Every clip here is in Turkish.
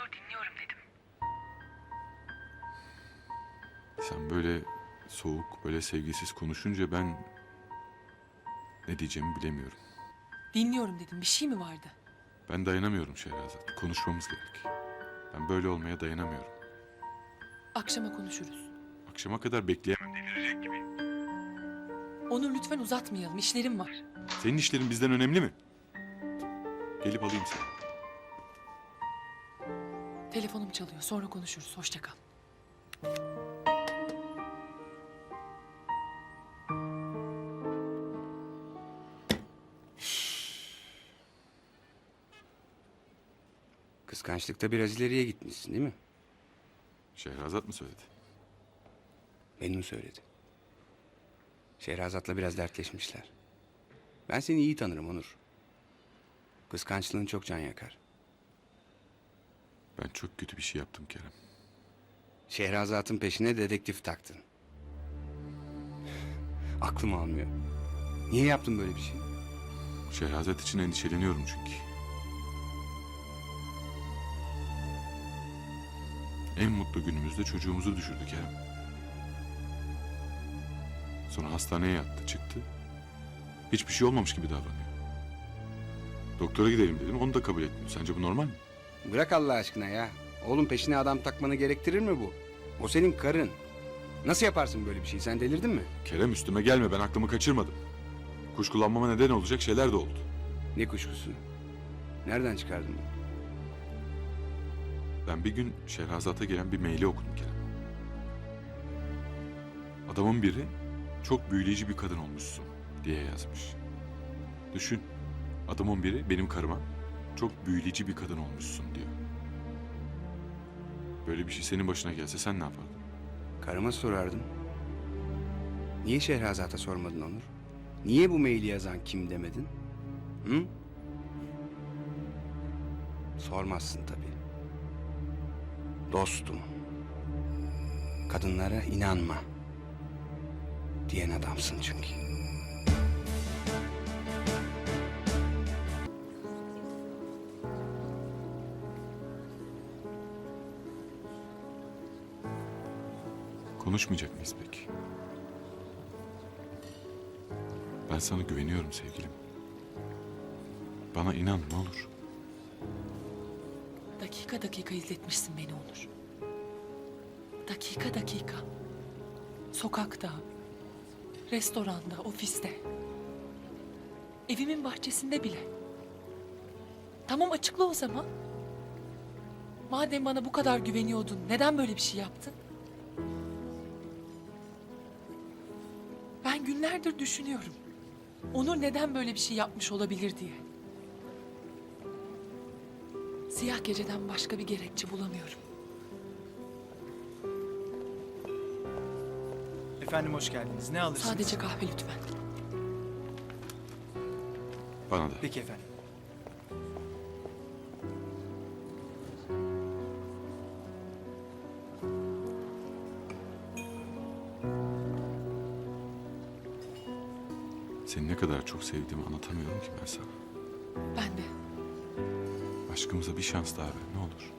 Onur dinliyorum dedim. Sen böyle soğuk, böyle sevgisiz konuşunca ben ne diyeceğimi bilemiyorum. Dinliyorum dedim. Bir şey mi vardı? Ben dayanamıyorum Şehrazat. Konuşmamız gerek. Ben böyle olmaya dayanamıyorum. Akşama konuşuruz. Akşama kadar bekleyemem. Onur lütfen uzatmayalım. İşlerim var. Senin işlerin bizden önemli mi? Gelip alayım seni. Telefonum çalıyor. Sonra konuşuruz. Hoşça kal. Kıskançlıkta biraz ileriye gitmişsin değil mi? Şehrazat mı söyledi? Benim söyledi. Şehrazat'la biraz dertleşmişler. Ben seni iyi tanırım Onur. Kıskançlığın çok can yakar. Ben çok kötü bir şey yaptım Kerem. Şehrazat'ın peşine dedektif taktın. Aklım almıyor. Niye yaptın böyle bir şey? Şehrazat için endişeleniyorum çünkü. En mutlu günümüzde çocuğumuzu düşürdü Kerem. Sonra hastaneye yattı, çıktı. Hiçbir şey olmamış gibi davranıyor. Doktora gidelim dedim, onu da kabul etmiyor. Sence bu normal mi? Bırak Allah aşkına ya. Oğlum peşine adam takmanı gerektirir mi bu? O senin karın. Nasıl yaparsın böyle bir şey? Sen delirdin mi? Kerem üstüme gelme, ben aklımı kaçırmadım. Kuşkulanmama neden olacak şeyler de oldu. Ne kuşkusu? Nereden çıkardın bunu? Ben bir gün Şehrazat'a gelen bir maili okudum Kerem. Adamın biri çok büyüleyici bir kadın olmuşsun diye yazmış. Düşün. Adamın biri benim karıma çok büyüleyici bir kadın olmuşsun diyor. Böyle bir şey senin başına gelse sen ne yapardın? Karıma sorardım. Niye Şehrazat'a sormadın Onur? Niye bu maili yazan kim demedin? Hı? Sormazsın tabii. Dostum. Kadınlara inanma. Diyen adamsın çünkü. Konuşmayacak mıyız peki? Ben sana güveniyorum sevgilim. Bana inan ne olur. Dakika dakika izletmişsin beni Onur. Dakika dakika. Sokakta, restoranda, ofiste. Evimin bahçesinde bile. Tamam açıkla o zaman. Madem bana bu kadar güveniyordun, neden böyle bir şey yaptın? Günlerdir düşünüyorum. Onur neden böyle bir şey yapmış olabilir diye. Siyah geceden başka bir gerekçe bulamıyorum. Efendim hoş geldiniz. Ne alırsınız? Sadece kahve lütfen. Bana da. Peki efendim. Seni ne kadar çok sevdiğimi anlatamıyorum ki ben sana. Ben de. Aşkımıza bir şans daha ver ne olur.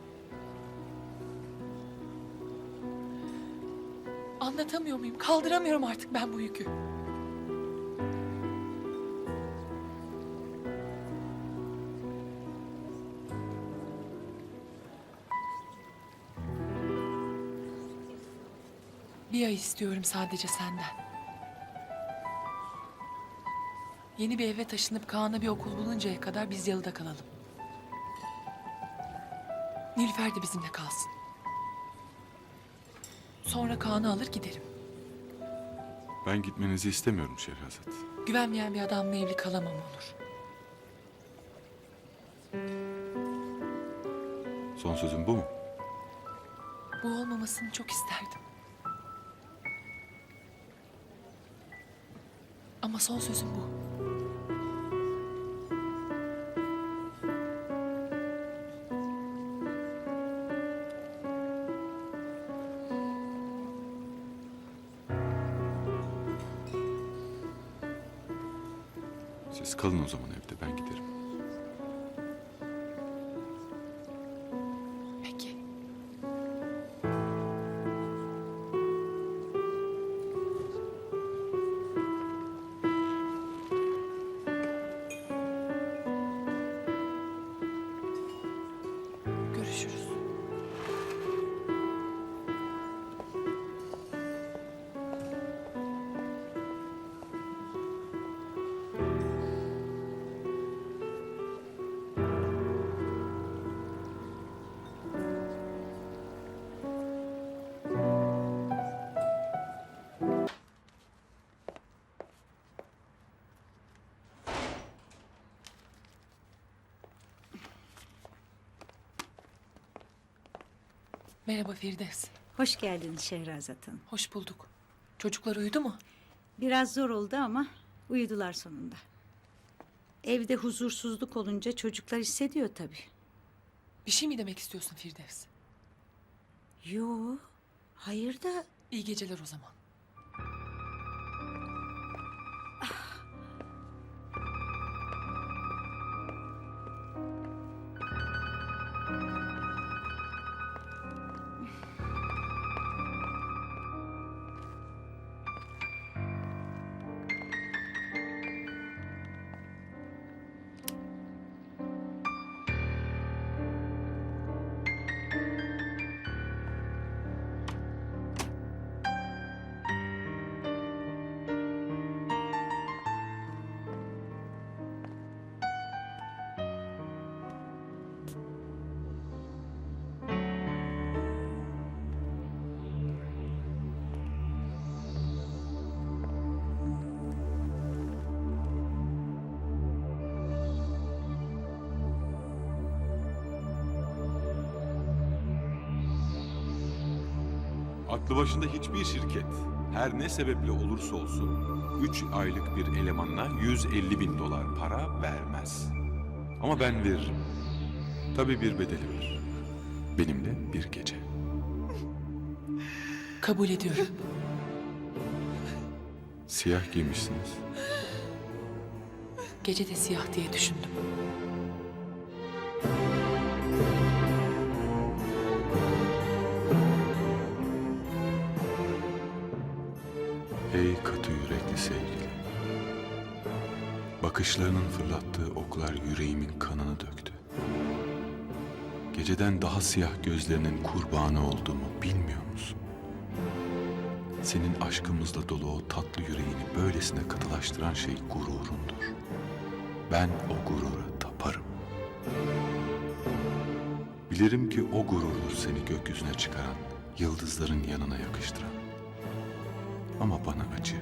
Anlatamıyor muyum? Kaldıramıyorum artık ben bu yükü. Bir ay istiyorum sadece senden. Yeni bir eve taşınıp Kaan'a bir okul buluncaya kadar biz yalıda kalalım. Nilüfer de bizimle kalsın. Sonra Kaan'ı alır giderim. Ben gitmenizi istemiyorum Şehrazat. Güvenmeyen bir adamla evli kalamam Onur. Son sözüm bu mu? Bu olmamasını çok isterdim. Ama son sözüm bu. Siz kalın o zaman evde ben giderim. Merhaba Firdevs. Hoş geldin Şehrazat Hanım. Hoş bulduk. Çocuklar uyudu mu? Biraz zor oldu ama uyudular sonunda. Evde huzursuzluk olunca çocuklar hissediyor tabii. Bir şey mi demek istiyorsun Firdevs? Yo, hayır da İyi geceler o zaman. Aklı başında hiçbir şirket her ne sebeple olursa olsun 3 aylık bir elemanına 150 bin dolar para vermez. Ama ben veririm. Tabii bir bedeli var. Benimle bir gece. Kabul ediyorum. Siyah giymişsiniz. Gece de siyah diye düşündüm. Ey katı yürekli sevgili. Bakışlarının fırlattığı oklar yüreğimin kanını döktü. Geceden daha siyah gözlerinin kurbanı olduğumu bilmiyor musun? Senin aşkımızla dolu o tatlı yüreğini böylesine katılaştıran şey gururundur. Ben o gurura taparım. Bilirim ki o gururdur seni gökyüzüne çıkaran, yıldızların yanına yakıştıran ama bana acı.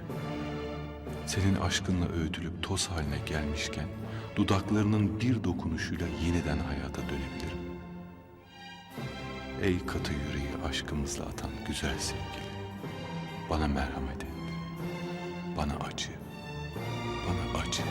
Senin aşkınla öğütülüp toz haline gelmişken dudaklarının bir dokunuşuyla yeniden hayata dönebilirim. Ey katı yüreği aşkımızla atan güzel sevgili, bana merhamet et, bana acı, bana acı.